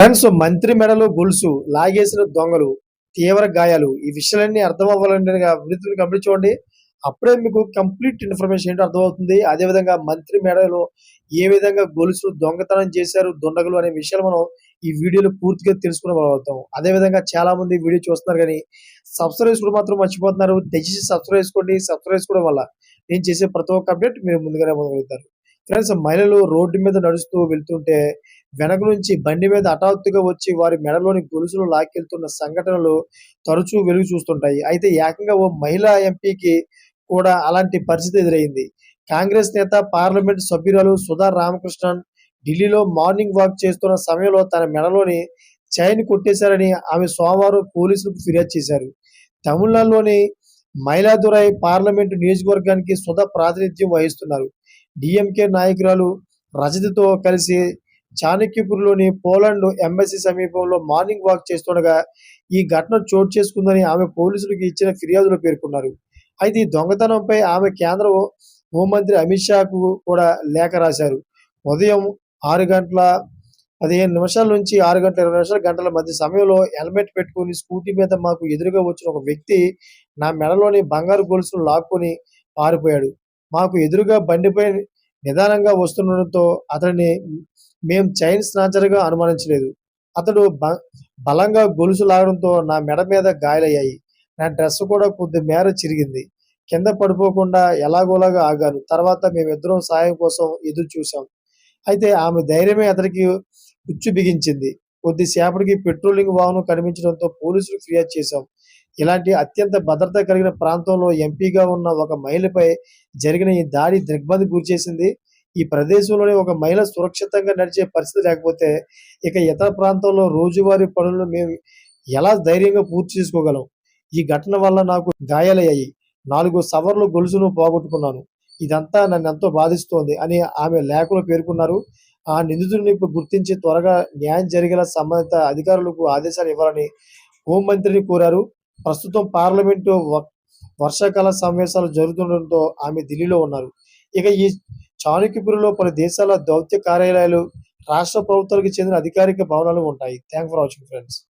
Friends మంత్రి మెడలో గొలుసు లాగేసిన దొంగలు తీవ్ర గాయాలు ఈ విషయాలన్నీ అర్థం అవ్వాలంటే వీడియోని కంప్లీట్ చూడండి. అప్పుడే మీకు కంప్లీట్ ఇన్ఫర్మేషన్ ఏంటో అర్థమవుతుంది. అదేవిధంగా మంత్రి మెడలో ఏ విధంగా గొలుసులు దొంగతనం చేశారు దొండగలు అనే విషయాలు మనం ఈ వీడియోలో పూర్తిగా తెలుసుకునే అదే అదేవిధంగా చాలా మంది వీడియో చూస్తున్నారు కానీ సబ్స్క్రైబ్ కూడా మాత్రం మర్చిపోతున్నారు. దయచేసి సబ్స్క్రైబ్ చేసుకోండి. సబ్స్క్రైబ్ చేసుకోవడం వల్ల నేను చేసే ప్రతి ఒక్క అప్డేట్ మీరు ముందుగానే మొదలవుతారు ఫ్రెండ్స్ మహిళలు రోడ్డు మీద నడుస్తూ వెళ్తుంటే వెనక నుంచి బండి మీద హఠాత్తుగా వచ్చి వారి మెడలోని గొలుసులు లాక్కెళ్తున్న సంఘటనలు తరచూ వెలుగు చూస్తుంటాయి. అయితే ఏకంగా ఓ మహిళా ఎంపీకి కూడా అలాంటి పరిస్థితి ఎదురైంది. కాంగ్రెస్ నేత పార్లమెంట్ సభ్యురాలు సుధా రామకృష్ణన్ ఢిల్లీలో మార్నింగ్ వాక్ చేస్తున్న సమయంలో తన మెడలోని చైన్ కొట్టేశారని ఆమె సోమవారం పోలీసులకు ఫిర్యాదు చేశారు. తమిళనాడులోని మైలాదురై పార్లమెంటు నియోజకవర్గానికి సుధా ప్రాతినిధ్యం వహిస్తున్నారు. డిఎంకే నాయకురాలు రజతతో కలిసి చాణక్యపూర్లోని పోలాండ్ ఎంబసీ సమీపంలో మార్నింగ్ వాక్ చేస్తుండగా ఈ ఘటన చోటు చేసుకుందని ఆమె పోలీసులకు ఇచ్చిన ఫిర్యాదులో పేర్కొన్నారు. అయితే ఈ దొంగతనంపై ఆమె కేంద్ర హోంమంత్రి అమిత్ షాకు కూడా లేఖ రాశారు. ఉదయం ఆరు గంటల పదిహేను నిమిషాల నుంచి ఆరు గంటల ఇరవై నిమిషాల గంటల మధ్య సమయంలో హెల్మెట్ పెట్టుకుని స్కూటీ మీద మాకు ఎదురుగా వచ్చిన ఒక వ్యక్తి నా మెడలోని బంగారు గొలుసును లాక్కొని పారిపోయాడు. మాకు ఎదురుగా బండిపై నిదానంగా వస్తుండటంతో అతడిని మేము చైన్ స్నాచర్గా అనుమానించలేదు. అతడు బ బలంగా గొలుసు లాగడంతో నా మెడ మీద గాయాలయ్యాయి. నా డ్రెస్ కూడా కొద్ది మేర చిరిగింది. కింద పడిపోకుండా ఎలాగోలాగా ఆగాను. తర్వాత మేమిద్దరం సాయం కోసం ఎదురు చూసాం అయితే ఆమె ధైర్యమే అతనికి ఉచ్చు బిగించింది కొద్దిసేపటికి పెట్రోలింగ్ వాహనం కనిపించడంతో పోలీసులు ఫిర్యాదు చేశాం. ఇలాంటి అత్యంత భద్రత కలిగిన ప్రాంతంలో ఎంపీగా ఉన్న ఒక మహిళపై జరిగిన ఈ దాడి దిగ్బంధి గురిచేసింది ఈ ప్రదేశంలోనే ఒక మహిళ సురక్షితంగా నడిచే పరిస్థితి లేకపోతే ఇక ఇతర ప్రాంతంలో రోజువారీ పనులను మేము ఎలా ధైర్యంగా పూర్తి చేసుకోగలం? ఈ ఘటన వల్ల నాకు గాయాలయ్యాయి. నాలుగు సవర్లు గొలుసును పోగొట్టుకున్నాను. ఇదంతా నన్ను ఎంతో బాధిస్తోంది అని ఆమె లేఖలో పేర్కొన్నారు. ఆ నిందితుడిని గుర్తించి త్వరగా న్యాయం జరిగేలా సంబంధిత అధికారులకు ఆదేశాలు ఇవ్వాలని హోంమంత్రిని కోరారు. ప్రస్తుతం పార్లమెంటు వర్షాకాల సమావేశాలు జరుగుతుండటంతో ఆమె ఢిల్లీలో ఉన్నారు. ఇక ఈ చాణక్యపురిలో పలు దేశాల దౌత్య కార్యాలయాలు రాష్ట్ర ప్రభుత్వాలకు చెందిన అధికారిక భవనాలు ఉంటాయి. Thank for watching friends